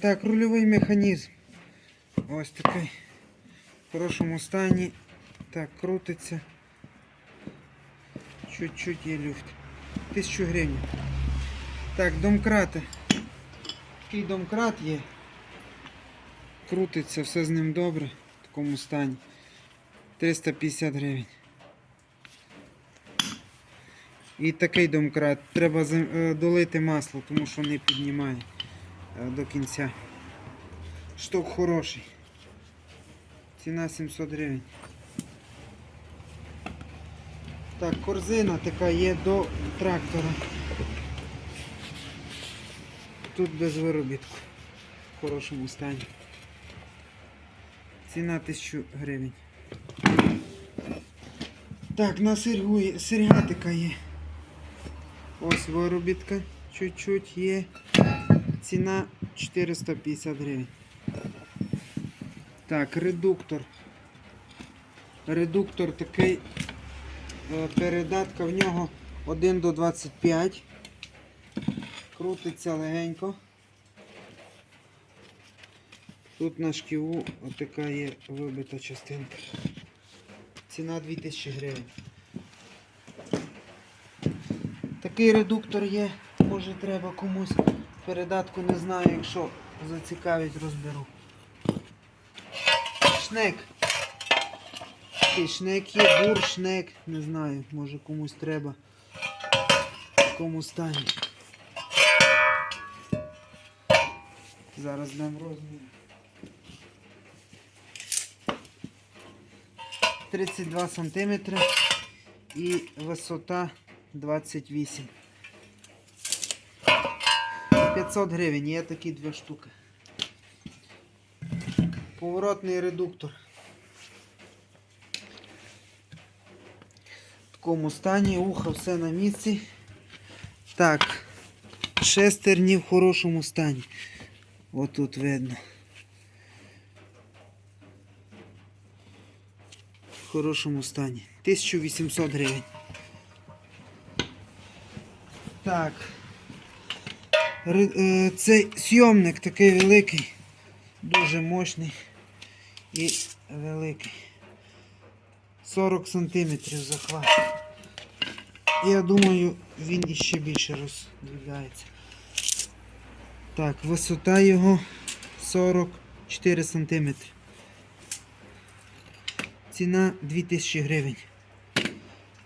Так, рульовий механізм. Ось такий. В хорошому стані. Так, крутиться. Чуть-чуть є люфт. Тисячу гривень. Так, домкрати. Такий домкрат є. Крутиться, все з ним добре. В такому стані. 350 гривень. І такий домкрат. Треба е, долити масло, тому що не піднімає до кінця. Шток хороший. Ціна 700 гривень. Так, корзина така є до трактора. Тут без виробітку. В хорошому стані. Ціна 1000 гривень. Так, на сергу сергатика є. Ось виробітка чуть-чуть є. Ціна 450 гривень. Так, редуктор. Редуктор такий. е, Передатка в нього 1 до 25. Крутиться легенько. Тут на шківу отака є вибита частинка. Ціна 2000 гривень. Такий редуктор є, може треба комусь передатку, не знаю, якщо зацікавить, розберу. Шнек. Шнек є, буршнек, не знаю, може комусь треба. В стані. Зараз дам розмір. 32 сантиметри і висота 28. 500 гривень, є такі дві штуки. Поворотний редуктор. В такому стані, ухо все на місці. Так, шестерні в хорошому стані. Отут видно. В хорошому стані. 1800 гривень. Так. Е, Цей сйомник такий великий, дуже мощний і великий. 40 сантиметрів захват. Я думаю, він іще більше роздвигається. Так, висота його 44 сантиметри. Ціна 2000 гривень.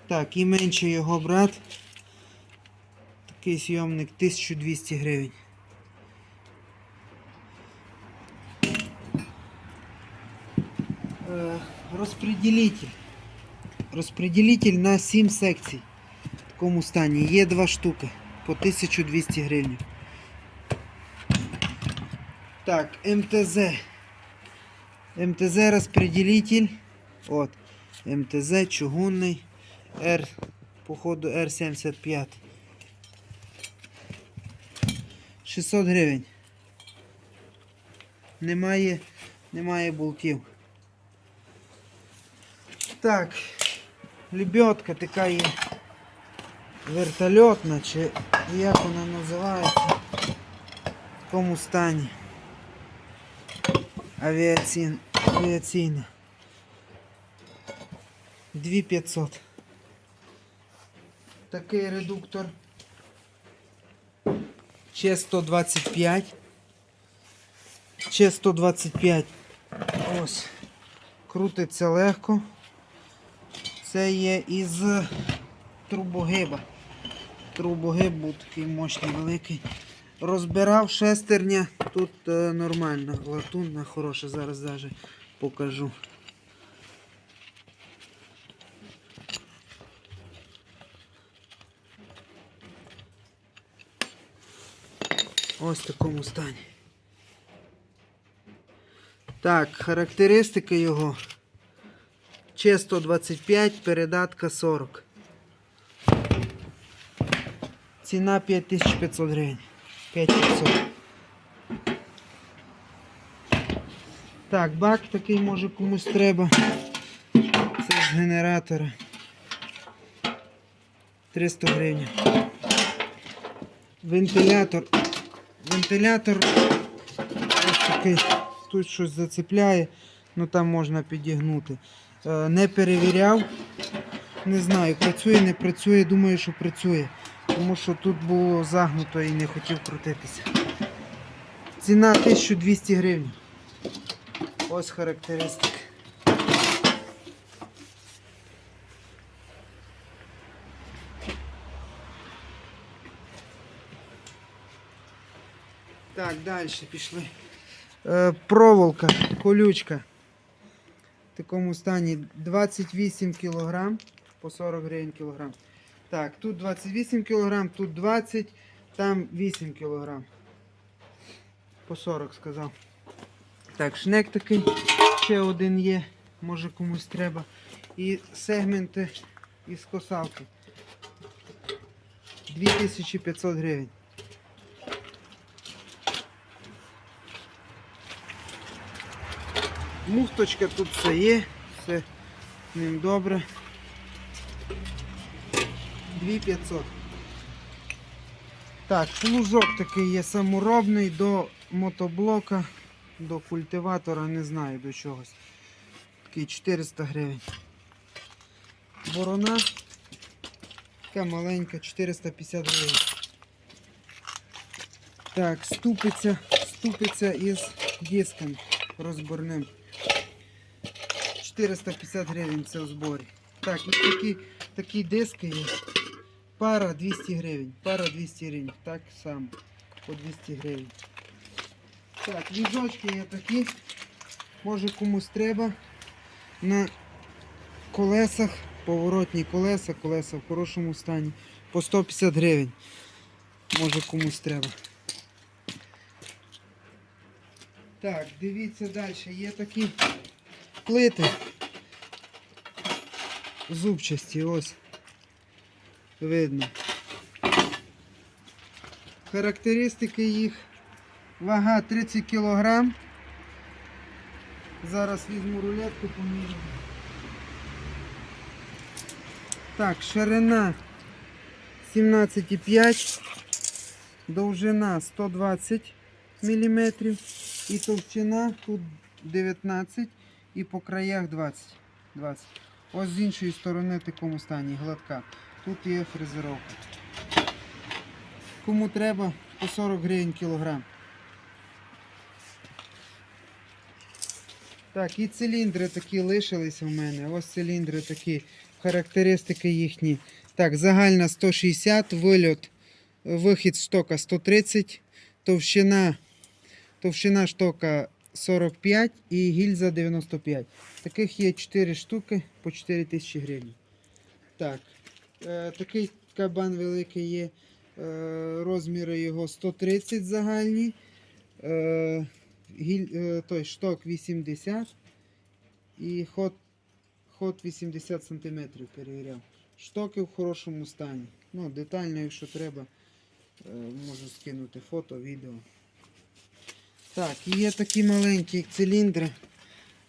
Так, і менше його брат. Такий сйомник 1200 гривень. Е, Розпреділитель. Розпреділитель на 7 секцій. В такому стані. Є два штуки по 1200 гривень. Так, МТЗ. МТЗ розпреділитель. От. МТЗ чугунний. R, походу R75. 600 гривень. Немає, немає болтів. Так, лебедка така є вертольотна, чи як вона називається. В такому стані. Авіаційна. Авіаційна. 2500. Такий редуктор. Че 125. Че 125. Ось. Крутиться легко. Це є із трубогиба. Трубогиб був такий мощний, великий. Розбирав шестерня. Тут е, нормально. Латунна хороша. Зараз даже покажу. Ось в такому стані. Так, характеристики його. Че 125, передатка 40. Ціна 5500 гривень. 5500. Так, бак такий може комусь треба. Це з генератора. 300 гривень. Вентилятор. Вентилятор такий, тут щось зацепляє, ну там можна підігнути. Е, Не перевіряв. Не знаю, працює, не працює, думаю, що працює. Тому що тут було загнуто і не хотів крутитися. Ціна 1200 гривень. Ось характеристики. Так, далі пішли. Е, проволока, колючка. В такому стані 28 кг по 40 гривень кілограм. Так, тут 28 кг, тут 20, там 8 кг. По 40 сказав. Так, шнек такий, ще один є, може комусь треба. І сегменти із косалки. 2500 гривень. Муфточка тут все є, все ним добре. 2500. Так, плужок такий є саморобний до мотоблока, до культиватора, не знаю до чогось. Такий 400 гривень. Борона. Така маленька, 450 гривень. Так, ступиця, ступиця із диском розборним. 450 гривень це у зборі. Так, і такі, такі диски є. Пара 200 гривень. Пара 200 гривень. Так само. По 200 гривень. Так, візочки є такі. Може комусь треба. На колесах, поворотні колеса, колеса в хорошому стані. По 150 гривень. Може комусь треба. Так, дивіться далі. Є такі плити. Зубчасті, ось. Видно. Характеристики їх. Вага 30 кг. Зараз візьму рулетку поміряю. Так, ширина 17,5, довжина 120 мм і товщина тут 19 і по краях 20. 20. Ось з іншої сторони в такому стані гладка. Тут є фрезеровка. Кому треба по 40 гривень кілограм. Так, і циліндри такі лишилися в мене. Ось циліндри такі, характеристики їхні. Так, загальна 160, вильот, вихід штока 130, товщина, товщина штока 45 і гільза 95. Таких є 4 штуки по 4 тисячі гривень. Так, е, такий кабан великий є. Е, розміри його 130 загальні. Е, гіль, е, той шток 80 і ход, ход 80 см перевіряв. Штоки в хорошому стані. Ну, детально, якщо треба, е, можу скинути фото, відео. Так, є такі маленькі циліндри.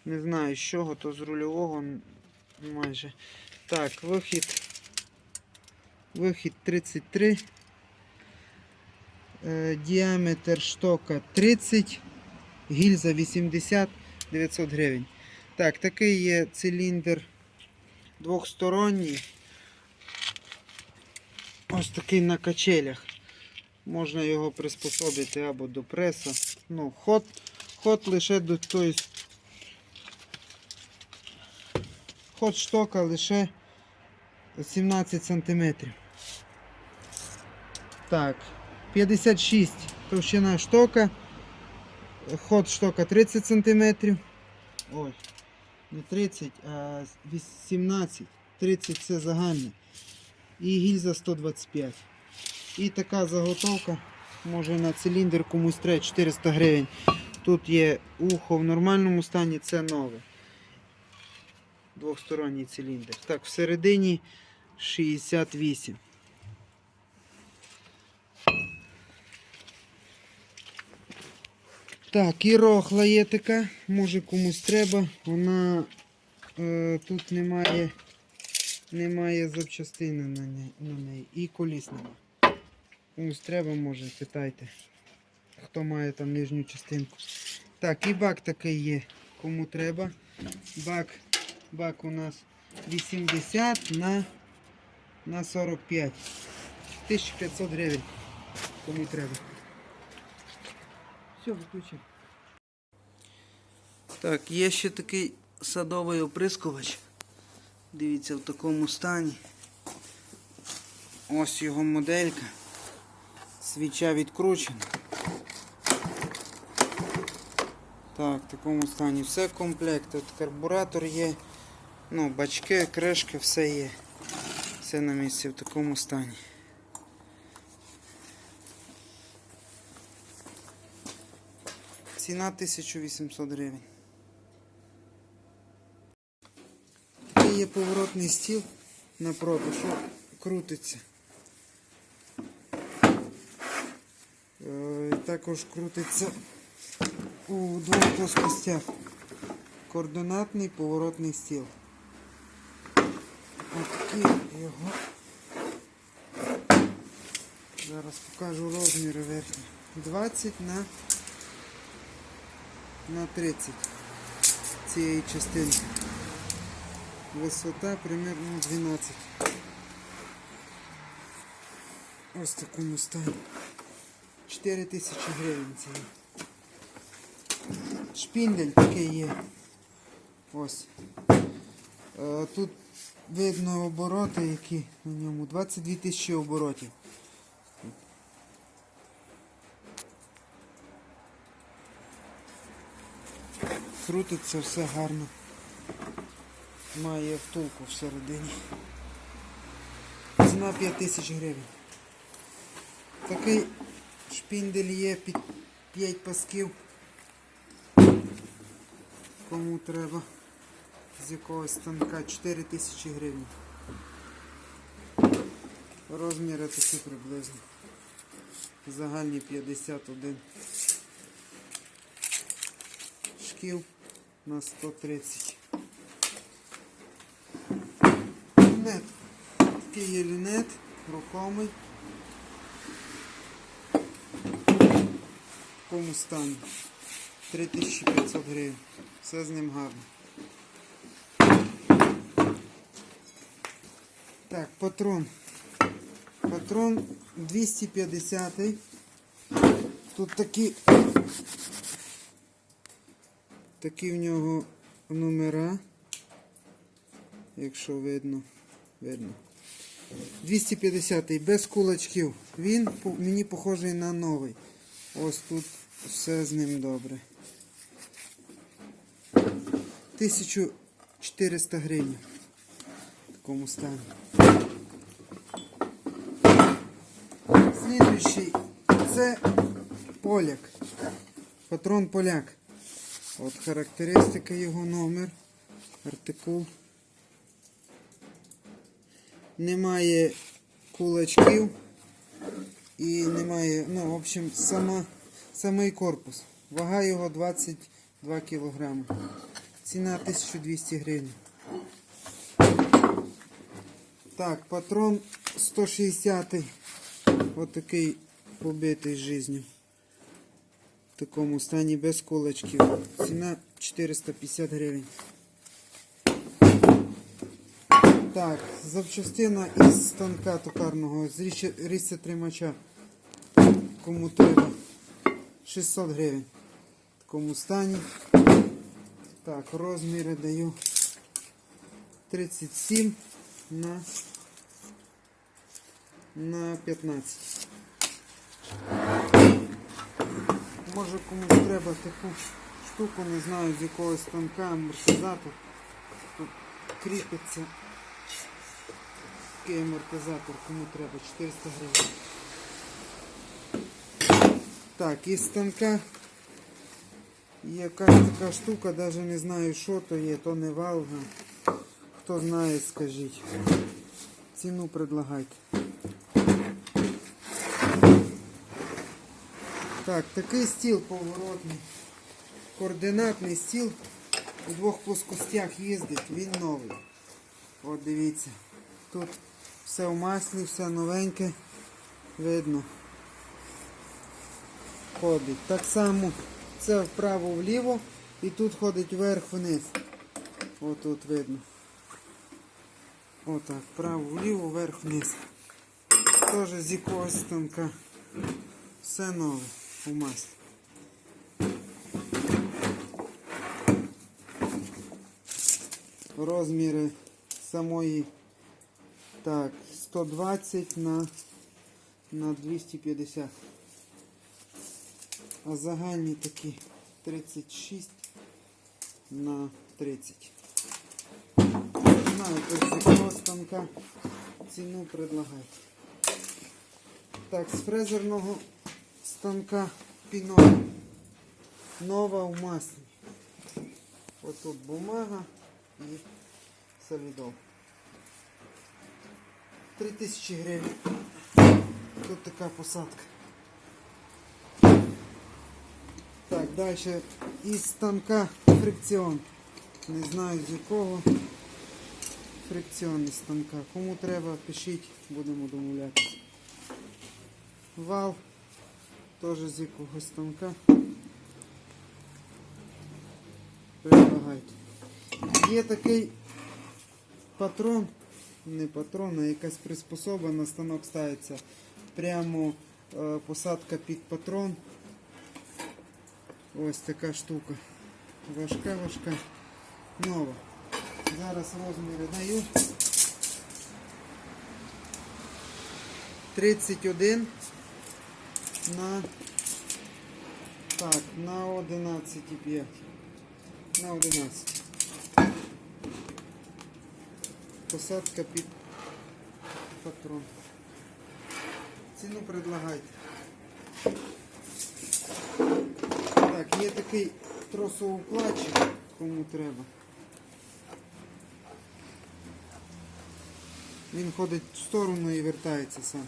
Не знаю з чого, то з рульового майже. Так, вихід. Вихід 33. Е, діаметр штока 30. Гільза 80 900 гривень. Так, такий є циліндр двохсторонній. Ось такий на качелях. Можна його приспособити або до преса. Ну, ход, ход лише до тої. Ход штока лише 17 см. Так, 56 товщина штока. Ход штока 30 см. Ой, не 30, а 18. 30 це загальне. І гільза 125. І така заготовка. Може на циліндр комусь треба 400 гривень. Тут є ухо в нормальному стані, це нове. Двохсторонній циліндр. Так, всередині 68. Так, і рохла є така, може комусь треба. Вона е, тут немає, немає запчастини на неї, на неї. І коліс нема. Комусь треба, може, питайте. Хто має там нижню частинку. Так, і бак такий є. Кому треба. Бак, бак у нас 80 на, на 45. 1500 гривень. Кому треба. Все, виключив. Так, є ще такий садовий оприскувач. Дивіться, в такому стані. Ось його моделька. Свіча відкручена. Так, в такому стані все в комплекті. От карбуратор є, ну, бачки, кришки, все є. Все на місці в такому стані. Ціна 1800 гривень. Такий є поворотний стіл напроти, що крутиться. Також крутиться у двох плоскостях. Координатний поворотний стіл. Отакий його. Зараз покажу розміри верхні. 20 на, на 30 цієї частинки. Висота примерно 12. Ось в такому стані. 4 тисячі гривень цієї. Шпіндель такий є. Ось. Е, Тут видно обороти, які на ньому. 22 тисячі оборотів. Крутиться все гарно. Має втулку всередині. Ціна 5 тисяч гривень. Такий шпіндель є під 5 пасків. Кому треба з якогось станка 4 тисячі гривень. Розміри такі приблизно. Загальні 51. Шкіл на 130. Лінет. Такий є лінет, рухомий. Такому стані. 3500 гривень. Все з ним гарно. Так, патрон. Патрон 250. Тут такі. Такі в нього номера. Якщо видно, видно. 250 без кулачків. Він мені похожий на новий. Ось тут все з ним добре. 1400 гривень в такому стані. Слідуючий це поляк. Патрон поляк. От характеристика його номер. Артикул. Немає кулачків і немає, ну, в общем, сама, самий корпус. Вага його 22 кг. Ціна 1200 гривень. Так, патрон 160 Отакий побитий жизнью. В такому стані без кулачків. Ціна 450 гривень. Так, запчастина із станка токарного з різча- різцетримача. Кому треба. 600 гривень. В такому стані. Так, розміри даю 37 на, на 15. Може комусь треба таку штуку, не знаю, з якогось станка, амортизатор. Кріпиться. Такий амортизатор, кому треба, 400 гривень. Так, із станка якась така штука, навіть не знаю, що то є, то не валга. Хто знає, скажіть. Ціну предлагайте. Так, такий стіл поворотний. Координатний стіл у двох плоскостях їздить, він новий. От дивіться. Тут все в маслі, все новеньке. Видно. Ходить. Так само Це вправо-вліво і тут ходить вверх-вниз. Отут видно. Отак, вправо-вліво, вверх-вниз. Теж з якогось станка. Все нове у маслі. Розміри самої так, 120 на, на 250. А загальні такі 36 на 30. Не знаю, якого станка ціну предлагають. Так, з фрезерного станка пінова. Нова у маслі. Отут бумага і солідол. 3000 гривень. Тут така посадка. Так, далі із станка фрикціон. Не знаю з якого. Фрикціон із станка. Кому треба, пишіть, будемо домовлятися. Вал теж з якогось станка. Предлагайте. Є такий патрон, не патрон, а якась приспособа на станок ставиться. Прямо е, посадка під патрон. Ось така штука. Важка, важка, нова. Зараз розміри даю. 31 на так, на 11,5. На 11. Посадка під патрон. Ціну предлагайте. Є такий тросоукладчик, кому треба. Він ходить в сторону і вертається сам.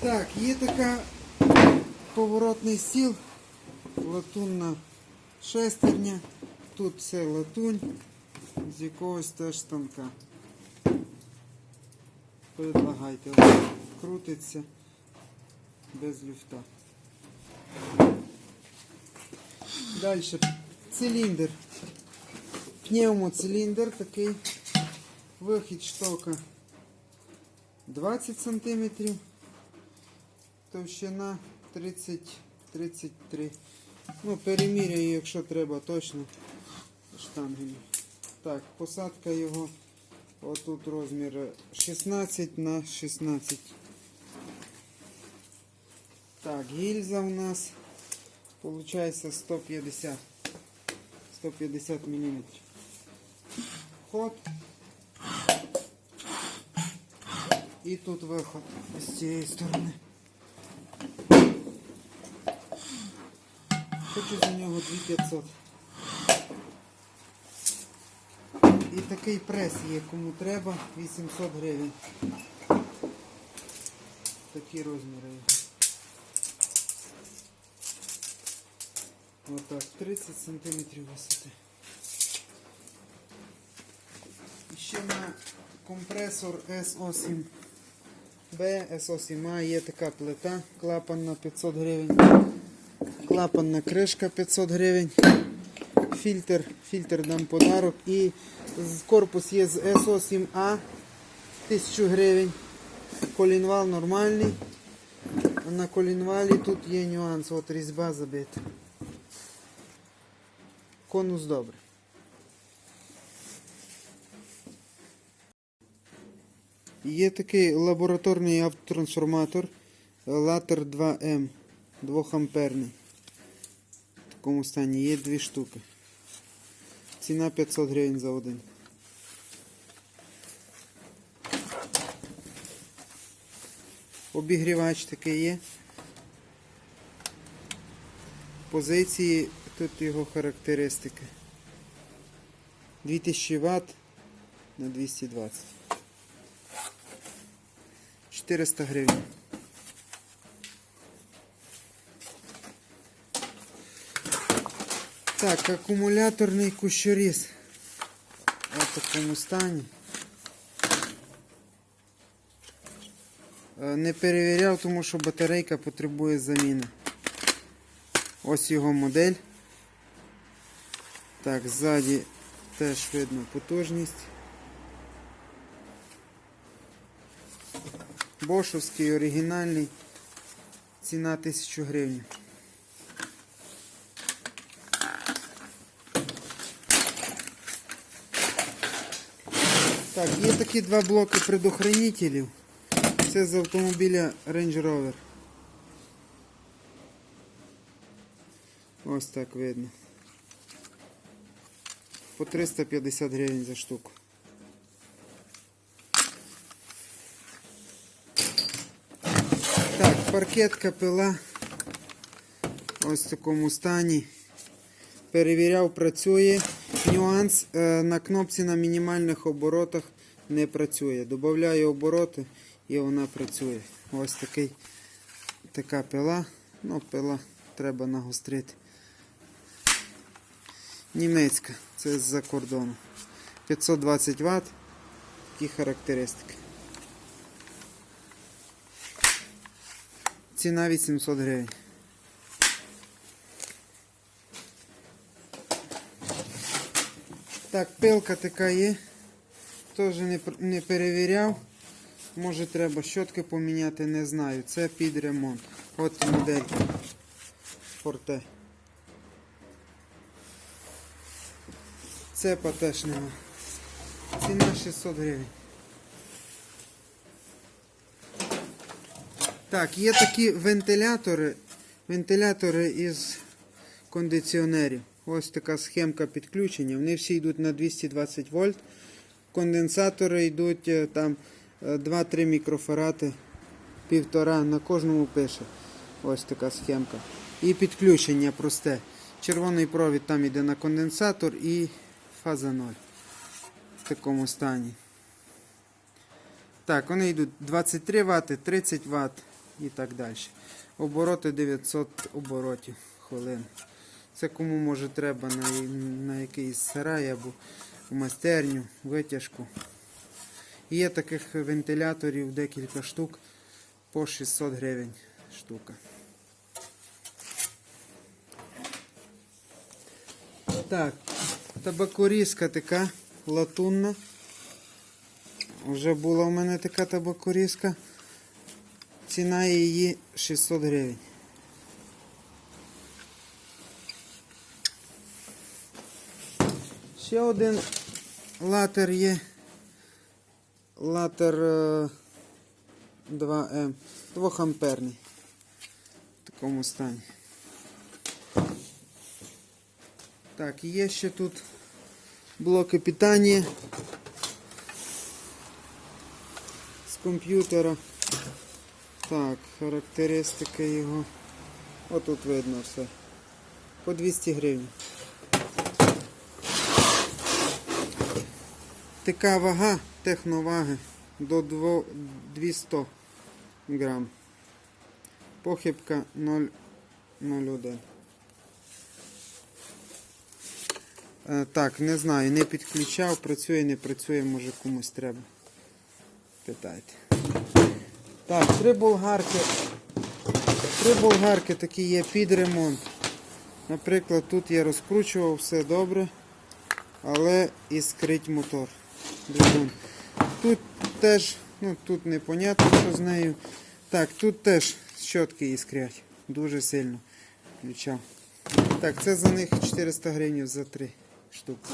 Так, є така поворотний стіл, латунна шестерня. Тут все латунь з якогось теж станка. Предлагайте. Крутиться без люфта. Далі циліндр. Пневмоциліндр такий. Вихід штока 20 см. Товщина 30-33. Ну, переміряю, якщо треба, точно штангелі. Так, посадка його. Отут розмір 16 на 16. Так, гільза у нас получається 150. 150 мм. Ход. І тут виход з цієї сторони. Хочу за нього 2500. І такий прес є, кому треба, 800 гривень. Такі розміри. Отак, 30 сантиметрів висоти. І ще на компресор SO7B, SO7A є така плита, клапан на 500 гривень. Клапанна кришка 500 гривень. Фільтр, фільтр дам подарок. І корпус є з SO7A 1000 гривень. Колінвал нормальний. А на колінвалі тут є нюанс, от різьба забита. Конус добре. Є такий лабораторний автотрансформатор Латер 2М 2 амперний. В такому стані є дві штуки. Ціна 500 гривень за один. Обігрівач такий є. Позиції, тут його характеристики. 2000 Вт на 220. 400 гривень. Так, акумуляторний кущоріз. В такому стані. Е, Не перевіряв, тому що батарейка потребує заміни. Ось його модель. Так, ззаді теж видно потужність. Бошовський оригінальний. Ціна 1000 гривень. Так, є такі два блоки предохранителів. Це з автомобіля Range Rover. Ось так видно. По 350 гривень за штуку. Так, паркетка пила. Ось в такому стані. Перевіряв, працює. Нюанс е, на кнопці на мінімальних оборотах не працює. Добавляю обороти і вона працює. Ось такий, така пила. Ну, пила треба нагострити. Німецька, це з-за кордону. 520 Вт. Такі характеристики. Ціна 800 гривень. Так, пилка така є. Теж не, не перевіряв. Може треба щотки поміняти, не знаю. Це під ремонт. От модель Форте. Цепа теж нема. Ціна 600 гривень. Так, є такі вентилятори, вентилятори із кондиціонерів. Ось така схемка підключення. Вони всі йдуть на 220 вольт. Конденсатори йдуть е, там е, 2-3 мікрофарати, півтора на кожному пише. Ось така схемка. І підключення просте. Червоний провід там йде на конденсатор і фаза 0 в такому стані. Так, вони йдуть 23 Вт, 30 Вт і так далі. Обороти 900 оборотів хвилин. Це кому може треба на, на якийсь сарай або в майстерню, витяжку. Є таких вентиляторів декілька штук по 600 гривень штука. Так, табакорізка така латунна. Вже була у мене така табакорізка. Ціна її 600 гривень. Ще один латер є. Латер е, 2М. 2 амперний. В такому стані. Так, є ще тут блоки питання з комп'ютера. Так, характеристики його. Отут видно все. По 200 гривень. Така вага техноваги до 200 грам. Похибка 0,01. Е, Так, не знаю, не підключав, працює, не працює, може комусь треба. Питайте. Так, три болгарки. Три болгарки такі є під ремонт. Наприклад, тут я розкручував все добре, але іскрить мотор. Тут теж, ну тут непонятно, що з нею. Так, тут теж щотки іскрять. Дуже сильно включав. Так, це за них 400 гривень за три штуки.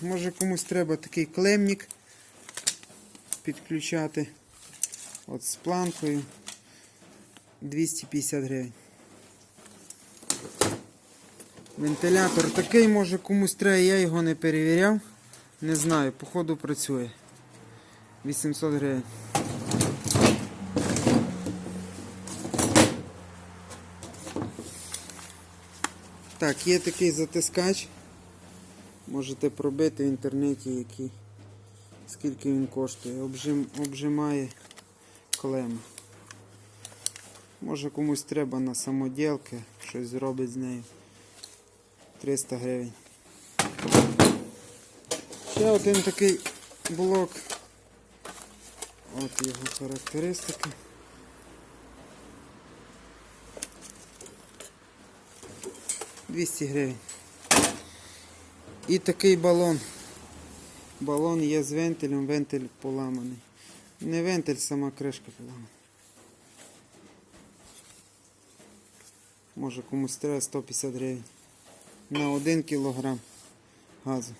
Може комусь треба такий клемник підключати. От з планкою 250 гривень. Вентилятор такий, може комусь треба, я його не перевіряв. Не знаю, походу працює. 800 гривень. Так, є такий затискач. Можете пробити в інтернеті, який, скільки він коштує. Обжим, обжимає клему. Може комусь треба на самоділки, щось зробить з нею. 300 гривень. Ще один такий блок От його характеристики. Двісті гривень. І такий балон. Балон є з вентилем, вентиль поламаний. Не вентиль, сама кришка поламана. Може комусь треба 150 гривень. На 1 кілограм газу.